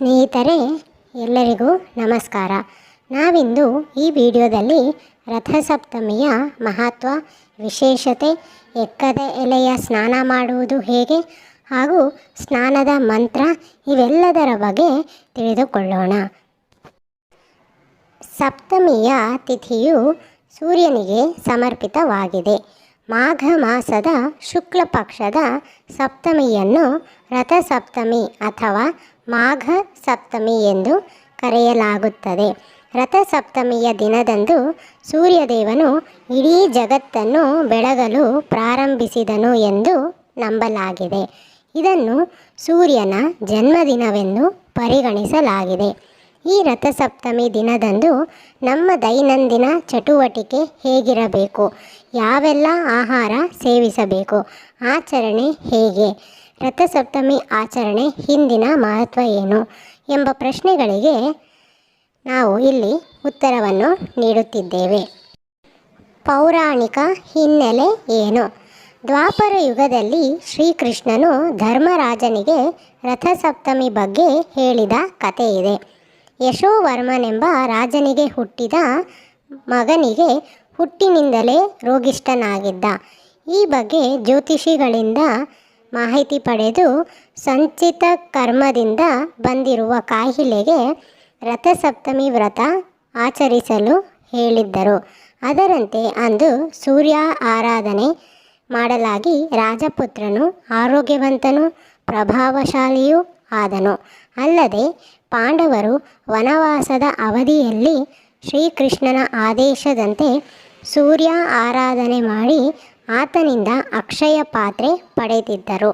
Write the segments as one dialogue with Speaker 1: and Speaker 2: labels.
Speaker 1: ಸ್ನೇಹಿತರೆ, ಎಲ್ಲರಿಗೂ ನಮಸ್ಕಾರ. ನಾವಿಂದು ಈ ವಿಡಿಯೋದಲ್ಲಿ ರಥಸಪ್ತಮಿಯ ಮಹತ್ವ, ವಿಶೇಷತೆ, ಎಕ್ಕದ ಎಲೆಯ ಸ್ನಾನ ಮಾಡುವುದು ಹೇಗೆ ಹಾಗೂ ಸ್ನಾನದ ಮಂತ್ರ ಇವೆಲ್ಲದರ ಬಗ್ಗೆ ತಿಳಿದುಕೊಳ್ಳೋಣ. ಸಪ್ತಮಿಯ ತಿಥಿಯು ಸೂರ್ಯನಿಗೆ ಸಮರ್ಪಿತವಾಗಿದೆ. ಮಾಘ ಮಾಸದ ಶುಕ್ಲ ಪಕ್ಷದ ಸಪ್ತಮಿಯನ್ನು ರಥಸಪ್ತಮಿ ಅಥವಾ ಮಾಘ ಸಪ್ತಮಿ ಎಂದು ಕರೆಯಲಾಗುತ್ತದೆ. ರಥಸಪ್ತಮಿಯ ದಿನದಂದು ಸೂರ್ಯದೇವನು ಇಡೀ ಜಗತ್ತನ್ನು ಬೆಳಗಲು ಪ್ರಾರಂಭಿಸಿದನು ಎಂದು ನಂಬಲಾಗಿದೆ. ಇದನ್ನು ಸೂರ್ಯನ ಜನ್ಮದಿನವೆಂದು ಪರಿಗಣಿಸಲಾಗಿದೆ. ಈ ರಥಸಪ್ತಮಿ ದಿನದಂದು ನಮ್ಮ ದೈನಂದಿನ ಚಟುವಟಿಕೆ ಹೇಗಿರಬೇಕು? ಯಾವೆಲ್ಲ ಆಹಾರ ಸೇವಿಸಬೇಕು? ಆಚರಣೆ ಹೇಗೆ? ರಥಸಪ್ತಮಿ ಆಚರಣೆ ಹಿಂದಿನ ಮಹತ್ವ ಏನು ಎಂಬ ಪ್ರಶ್ನೆಗಳಿಗೆ ನಾವು ಇಲ್ಲಿ ಉತ್ತರವನ್ನು ನೀಡುತ್ತಿದ್ದೇವೆ. ಪೌರಾಣಿಕ ಹಿನ್ನೆಲೆ ಏನು? ದ್ವಾಪರ ಯುಗದಲ್ಲಿ ಶ್ರೀಕೃಷ್ಣನು ಧರ್ಮರಾಜನಿಗೆ ರಥಸಪ್ತಮಿ ಬಗ್ಗೆ ಹೇಳಿದ ಕಥೆ ಇದೆ. ಯಶೋವರ್ಮನೆಂಬ ರಾಜನಿಗೆ ಹುಟ್ಟಿದ ಮಗನಿಗೆ ಹುಟ್ಟಿನಿಂದಲೇ ರೋಗಿಷ್ಠನಾಗಿದ್ದ. ಈ ಬಗ್ಗೆ ಜ್ಯೋತಿಷಿಗಳಿಂದ ಮಾಹಿತಿ ಪಡೆದು ಸಂಚಿತ ಕರ್ಮದಿಂದ ಬಂದಿರುವ ಕಾಯಿಲೆಗೆ ರಥಸಪ್ತಮಿ ವ್ರತ ಆಚರಿಸಲು ಹೇಳಿದ್ದರು. ಅದರಂತೆ ಅಂದು ಸೂರ್ಯ ಆರಾಧನೆ ಮಾಡಲಾಗಿ ರಾಜಪುತ್ರನು, ಆರೋಗ್ಯವಂತನು, ಪ್ರಭಾವಶಾಲಿಯೂ ಆದನು. ಅಲ್ಲದೆ ಪಾಂಡವರು ವನವಾಸದ ಅವಧಿಯಲ್ಲಿ ಶ್ರೀಕೃಷ್ಣನ ಆದೇಶದಂತೆ ಸೂರ್ಯ ಆರಾಧನೆ ಮಾಡಿ ಆತನಿಂದ ಅಕ್ಷಯ ಪಾತ್ರೆ ಪಡೆದಿದ್ದರು.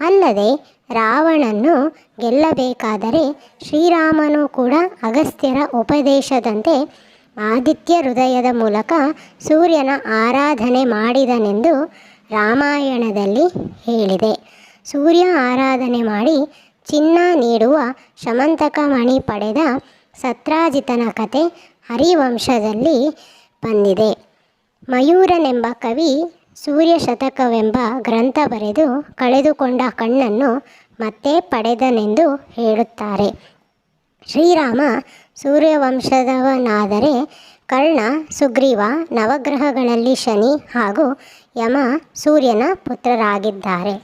Speaker 1: ಅಲ್ಲದೆ ರಾವಣನ್ನು ಗೆಲ್ಲಬೇಕಾದರೆ ಶ್ರೀರಾಮನು ಕೂಡ ಅಗಸ್ತ್ಯರ ಉಪದೇಶದಂತೆ ಆದಿತ್ಯ ಹೃದಯದ ಮೂಲಕ ಸೂರ್ಯನ ಆರಾಧನೆ ಮಾಡಿದನೆಂದು ರಾಮಾಯಣದಲ್ಲಿ ಹೇಳಿದೆ. ಸೂರ್ಯ ಆರಾಧನೆ ಮಾಡಿ ಚಿನ್ನ ನೀಡುವ ಶಮಂತಕ ಮಣಿ ಪಡೆದ ಸತ್ರಾಜಿತನ ಕತೆ ಹರಿವಂಶದಲ್ಲಿ ಬಂದಿದೆ. ಮಯೂರನೆಂಬ ಕವಿ ಸೂರ್ಯ ಶತಕವೆಂಬ ಗ್ರಂಥ ಬರೆದು ಕಳೆದುಕೊಂಡ ಕಣ್ಣನ್ನು ಮತ್ತೆ ಪಡೆದನೆಂದು ಹೇಳುತ್ತಾರೆ. ಶ್ರೀರಾಮ ಸೂರ್ಯವಂಶದವನಾದರೆ ಕರ್ಣ, ಸುಗ್ರೀವ, ನವಗ್ರಹಗಳಲ್ಲಿ ಶನಿ ಹಾಗೂ ಯಮ ಸೂರ್ಯನ ಪುತ್ರರಾಗಿದ್ದಾರೆ.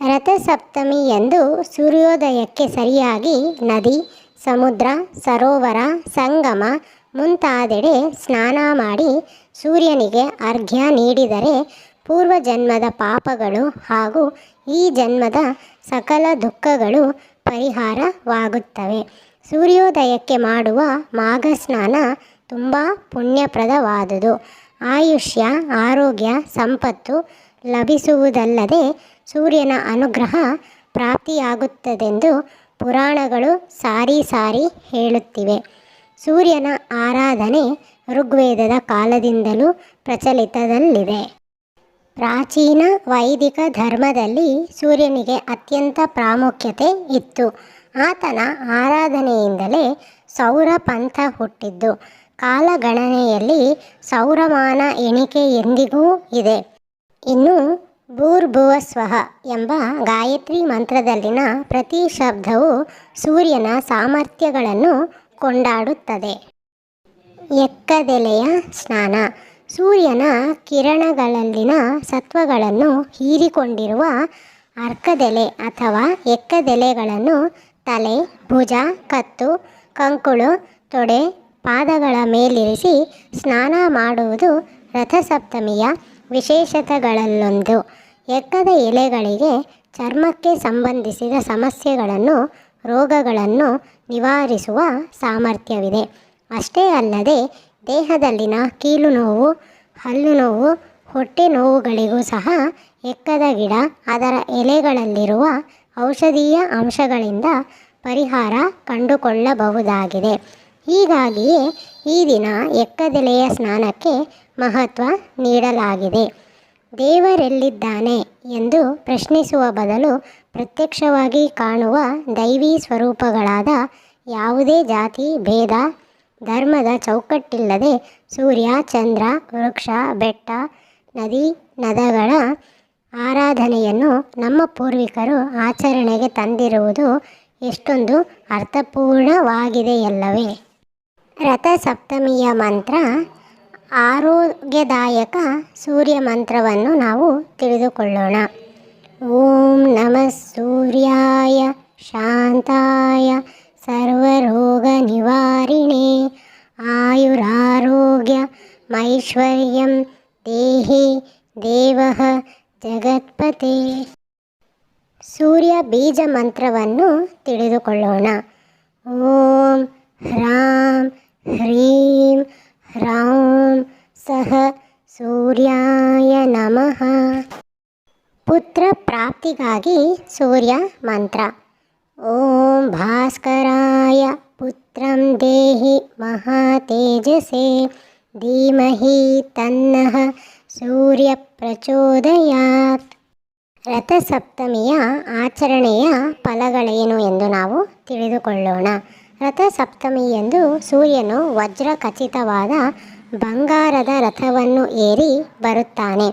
Speaker 1: ರಥಸಪ್ತಮಿ ಎಂದು ಸೂರ್ಯೋದಯಕ್ಕೆ ಸರಿಯಾಗಿ ನದಿ, ಸಮುದ್ರ, ಸರೋವರ, ಸಂಗಮ ಮುಂತಾದೆಡೆ ಸ್ನಾನ ಮಾಡಿ ಸೂರ್ಯನಿಗೆ ಅರ್ಘ್ಯ ನೀಡಿದರೆ ಪೂರ್ವ ಜನ್ಮದ ಪಾಪಗಳು ಹಾಗೂ ಈ ಜನ್ಮದ ಸಕಲ ದುಃಖಗಳು ಪರಿಹಾರವಾಗುತ್ತವೆ. ಸೂರ್ಯೋದಯಕ್ಕೆ ಮಾಡುವ ಮಾಘ ಸ್ನಾನ ತುಂಬ ಪುಣ್ಯಪ್ರದವಾದುದು. ಆಯುಷ್ಯ, ಆರೋಗ್ಯ, ಸಂಪತ್ತು ಲಭಿಸುವುದಲ್ಲದೆ ಸೂರ್ಯನ ಅನುಗ್ರಹ ಪ್ರಾಪ್ತಿಯಾಗುತ್ತದೆಂದು ಪುರಾಣಗಳು ಸಾರಿ ಸಾರಿ ಹೇಳುತ್ತಿವೆ. ಸೂರ್ಯನ ಆರಾಧನೆ ಋಗ್ವೇದದ ಕಾಲದಿಂದಲೂ ಪ್ರಚಲಿತದಲ್ಲಿದೆ. ಪ್ರಾಚೀನ ವೈದಿಕ ಧರ್ಮದಲ್ಲಿ ಸೂರ್ಯನಿಗೆ ಅತ್ಯಂತ ಪ್ರಾಮುಖ್ಯತೆ ಇತ್ತು. ಆತನ ಆರಾಧನೆಯಿಂದಲೇ ಸೌರ ಪಂಥ ಹುಟ್ಟಿದ್ದು. ಕಾಲಗಣನೆಯಲ್ಲಿ ಸೌರಮಾನ ಎಣಿಕೆ ಎಂದಿಗೂ ಇದೆ. ಇನ್ನು ಭೂರ್ಭುವ ಸ್ವಹ ಎಂಬ ಗಾಯತ್ರಿ ಮಂತ್ರದಲ್ಲಿನ ಪ್ರತಿ ಶಬ್ದವು ಸೂರ್ಯನ ಸಾಮರ್ಥ್ಯಗಳನ್ನು ಕೊಂಡಾಡುತ್ತದೆ. ಎಕ್ಕದೆಲೆಯ ಸ್ನಾನ. ಸೂರ್ಯನ ಕಿರಣಗಳಲ್ಲಿನ ಸತ್ವಗಳನ್ನು ಹೀರಿಕೊಂಡಿರುವ ಅರ್ಕದೆಲೆ ಅಥವಾ ಎಕ್ಕದೆಲೆಗಳನ್ನು ತಲೆ, ಭುಜ, ಕತ್ತು, ಕಂಕುಳು, ತೊಡೆ, ಪಾದಗಳ ಮೇಲಿರಿಸಿ ಸ್ನಾನ ಮಾಡುವುದು ರಥಸಪ್ತಮಿಯ ವಿಶೇಷತೆಗಳಲ್ಲೊಂದು. ಎಕ್ಕದ ಎಲೆಗಳಿಗೆ ಚರ್ಮಕ್ಕೆ ಸಂಬಂಧಿಸಿದ ಸಮಸ್ಯೆಗಳನ್ನು, ರೋಗಗಳನ್ನು ನಿವಾರಿಸುವ ಸಾಮರ್ಥ್ಯವಿದೆ. ಅಷ್ಟೇ ಅಲ್ಲದೆ ದೇಹದಲ್ಲಿನ ಕೀಲು ನೋವು, ಹಲ್ಲು ನೋವು, ಹೊಟ್ಟೆ ನೋವುಗಳಿಗೂ ಸಹ ಎಕ್ಕದ ಗಿಡ, ಅದರ ಎಲೆಗಳಲ್ಲಿರುವ ಔಷಧೀಯ ಅಂಶಗಳಿಂದ ಪರಿಹಾರ ಕಂಡುಕೊಳ್ಳಬಹುದಾಗಿದೆ. ಹೀಗಾಗಿಯೇ ಈ ದಿನ ಎಕ್ಕದೆಲೆಯ ಸ್ನಾನಕ್ಕೆ ಮಹತ್ವ ನೀಡಲಾಗಿದೆ. ದೇವರೆಲ್ಲಿದ್ದಾನೆ ಎಂದು ಪ್ರಶ್ನಿಸುವ ಬದಲು ಪ್ರತ್ಯಕ್ಷವಾಗಿ ಕಾಣುವ ದೈವಿ ಸ್ವರೂಪಗಳಾದ ಯಾವುದೇ ಜಾತಿ, ಭೇದ ಧರ್ಮದ ಚೌಕಟ್ಟಿಲ್ಲದೆ ಸೂರ್ಯ, ಚಂದ್ರ, ವೃಕ್ಷ, ಬೆಟ್ಟ, ನದಿ, ನದಗಳ ಆರಾಧನೆಯನ್ನು ನಮ್ಮ ಪೂರ್ವಿಕರು ಆಚರಣೆಗೆ ತಂದಿರುವುದು ಎಷ್ಟೊಂದು ಅರ್ಥಪೂರ್ಣವಾಗಿದೆಯಲ್ಲವೇ. ರಥಸಪ್ತಮಿಯ ಮಂತ್ರ, ಆರೋಗ್ಯದಾಯಕ ಸೂರ್ಯ ಮಂತ್ರವನ್ನು ನಾವು ತಿಳಿದುಕೊಳ್ಳೋಣ. ಓಂ ನಮಃ ಸೂರ್ಯಾಯ, ಶಾಂತಾಯ, ಸರ್ವರೋಗ ಮೈಶ್ವರ್ಯಂ ದೇಹಿ ದೇವಃ ಜಗತ್ಪತೆ ಸೂರ್ಯ ಬೀಜ ಮಂತ್ರವನ್ನು ತಿಳಿದುಕೊಳ್ಳೋಣ. ಓಂ ಹ್ರಾಂ ಹ್ರೀಂ ಹ್ರೌಂ ಸಹ ಸೂರ್ಯಾಯ ನಮಃ. ಪುತ್ರ ಪ್ರಾಪ್ತಿಗಾಗಿ ಸೂರ್ಯ ಮಂತ್ರ. ಓಂ ಭಾಸ್ಕರಾಯ ಪುತ್ರಂ ದೇಹಿ ಮಹಾತೇಜಸೆ ಧೀಮಹಿ ತನ್ನಃ ಸೂರ್ಯ ಪ್ರಚೋದಯಾತ್ ರಥಸಪ್ತಮಿಯ ಆಚರಣೆಯ ಫಲಗಳೇನು ಎಂದು ನಾವು ತಿಳಿದುಕೊಳ್ಳೋಣ. ರಥಸಪ್ತಮಿಯಂದು ಸೂರ್ಯನು ವಜ್ರ ಖಚಿತವಾದ ಬಂಗಾರದ ರಥವನ್ನು ಏರಿ ಬರುತ್ತಾನೆ.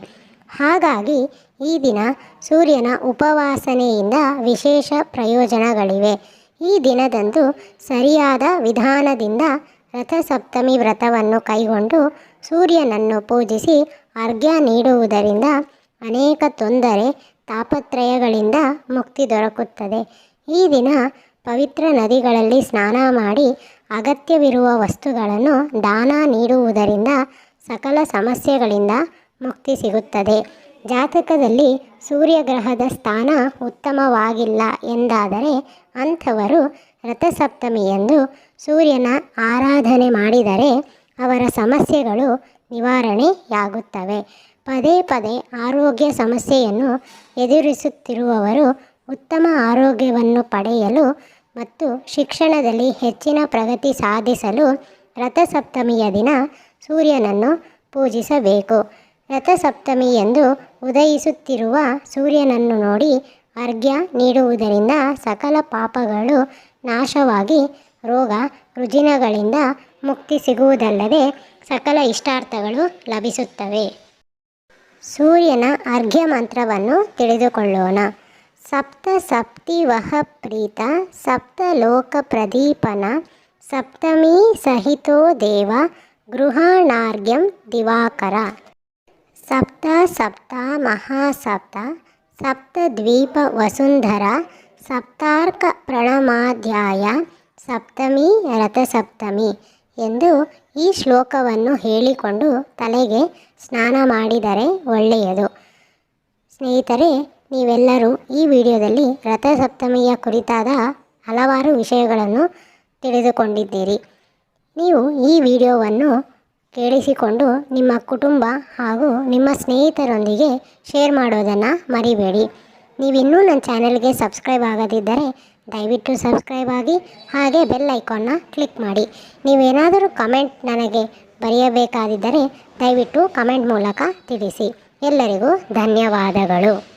Speaker 1: ಹಾಗಾಗಿ ಈ ದಿನ ಸೂರ್ಯನ ಉಪವಾಸನೆಯಿಂದ ವಿಶೇಷ ಪ್ರಯೋಜನಗಳಿವೆ. ಈ ದಿನದಂದು ಸರಿಯಾದ ವಿಧಾನದಿಂದ ರಥಸಪ್ತಮಿ ವ್ರತವನ್ನು ಕೈಗೊಂಡು ಸೂರ್ಯನನ್ನು ಪೂಜಿಸಿ ಅರ್ಘ್ಯ ನೀಡುವುದರಿಂದ ಅನೇಕ ತೊಂದರೆ, ತಾಪತ್ರಯಗಳಿಂದ ಮುಕ್ತಿ ದೊರಕುತ್ತದೆ. ಈ ದಿನ ಪವಿತ್ರ ನದಿಗಳಲ್ಲಿ ಸ್ನಾನ ಮಾಡಿ ಅಗತ್ಯವಿರುವ ವಸ್ತುಗಳನ್ನು ದಾನ ನೀಡುವುದರಿಂದ ಸಕಲ ಸಮಸ್ಯೆಗಳಿಂದ ಮುಕ್ತಿ ಸಿಗುತ್ತದೆ. ಜಾತಕದಲ್ಲಿ ಸೂರ್ಯಗ್ರಹದ ಸ್ಥಾನ ಉತ್ತಮವಾಗಿಲ್ಲ ಎಂದಾದರೆ ಅಂಥವರು ರಥಸಪ್ತಮಿಯಂದು ಸೂರ್ಯನ ಆರಾಧನೆ ಮಾಡಿದರೆ ಅವರ ಸಮಸ್ಯೆಗಳು ನಿವಾರಣೆಯಾಗುತ್ತವೆ. ಪದೇ ಪದೇ ಆರೋಗ್ಯ ಸಮಸ್ಯೆಯನ್ನು ಎದುರಿಸುತ್ತಿರುವವರು ಉತ್ತಮ ಆರೋಗ್ಯವನ್ನು ಪಡೆಯಲು ಮತ್ತು ಶಿಕ್ಷಣದಲ್ಲಿ ಹೆಚ್ಚಿನ ಪ್ರಗತಿ ಸಾಧಿಸಲು ರಥಸಪ್ತಮಿಯ ದಿನ ಸೂರ್ಯನನ್ನು ಪೂಜಿಸಬೇಕು. ರಥಸಪ್ತಮಿ ಎಂದು ಉದಯಿಸುತ್ತಿರುವ ಸೂರ್ಯನನ್ನು ನೋಡಿ ಅರ್ಘ್ಯ ನೀಡುವುದರಿಂದ ಸಕಲ ಪಾಪಗಳು ನಾಶವಾಗಿ ರೋಗ ರುಜಿನಗಳಿಂದ ಮುಕ್ತಿ ಸಿಗುವುದಲ್ಲದೆ ಸಕಲ ಇಷ್ಟಾರ್ಥಗಳು ಲಭಿಸುತ್ತವೆ. ಸೂರ್ಯನ ಅರ್ಘ್ಯ ಮಂತ್ರವನ್ನು ತಿಳಿದುಕೊಳ್ಳೋಣ. ಸಪ್ತ ಸಪ್ತಿವಹ ಪ್ರೀತ, ಸಪ್ತ ಲೋಕ ಪ್ರದೀಪನ, ಸಪ್ತಮೀ ಸಹಿತೋ ದೇವ, ಗೃಹಾಣಾರ್ಘ್ಯಂ ದಿವಾಕರ. ಸಪ್ತ ಸಪ್ತ ಮಹಾಸಪ್ತ ಸಪ್ತದ್ವೀಪ ವಸುಂಧರ, ಸಪ್ತಾರ್ಕ ಪ್ರಣಮಾಧ್ಯಾಯ ಸಪ್ತಮಿ ರಥಸಪ್ತಮಿ ಎಂದು ಈ ಶ್ಲೋಕವನ್ನು ಹೇಳಿಕೊಂಡು ತಲೆಗೆ ಸ್ನಾನ ಮಾಡಿದರೆ ಒಳ್ಳೆಯದು. ಸ್ನೇಹಿತರೆ, ನೀವೆಲ್ಲರೂ ಈ ವಿಡಿಯೋದಲ್ಲಿ ರಥಸಪ್ತಮಿಯ ಕುರಿತಾದ ಹಲವಾರು ವಿಷಯಗಳನ್ನು ತಿಳಿದುಕೊಂಡಿದ್ದೀರಿ. ನೀವು ಈ ವಿಡಿಯೋವನ್ನು ಕೇಳಿಸಿಕೊಂಡು ನಿಮ್ಮ ಕುಟುಂಬ ಹಾಗೂ ನಿಮ್ಮ ಸ್ನೇಹಿತರೊಂದಿಗೆ ಶೇರ್ ಮಾಡೋದನ್ನು ಮರಿಬೇಡಿ. ನೀವಿನ್ನೂ ನನ್ನ ಚಾನೆಲ್ಗೆ ಸಬ್ಸ್ಕ್ರೈಬ್ ಆಗದಿದ್ದರೆ ದಯವಿಟ್ಟು ಸಬ್ಸ್ಕ್ರೈಬ್ ಆಗಿ, ಹಾಗೆ ಬೆಲ್ ಐಕಾನ್ನ ಕ್ಲಿಕ್ ಮಾಡಿ. ನೀವೇನಾದರೂ ಕಮೆಂಟ್ ನನಗೆ ಬರೆಯಬೇಕಾದಿದ್ದರೆ ದಯವಿಟ್ಟು ಕಮೆಂಟ್ ಮೂಲಕ ತಿಳಿಸಿ. ಎಲ್ಲರಿಗೂ ಧನ್ಯವಾದಗಳು.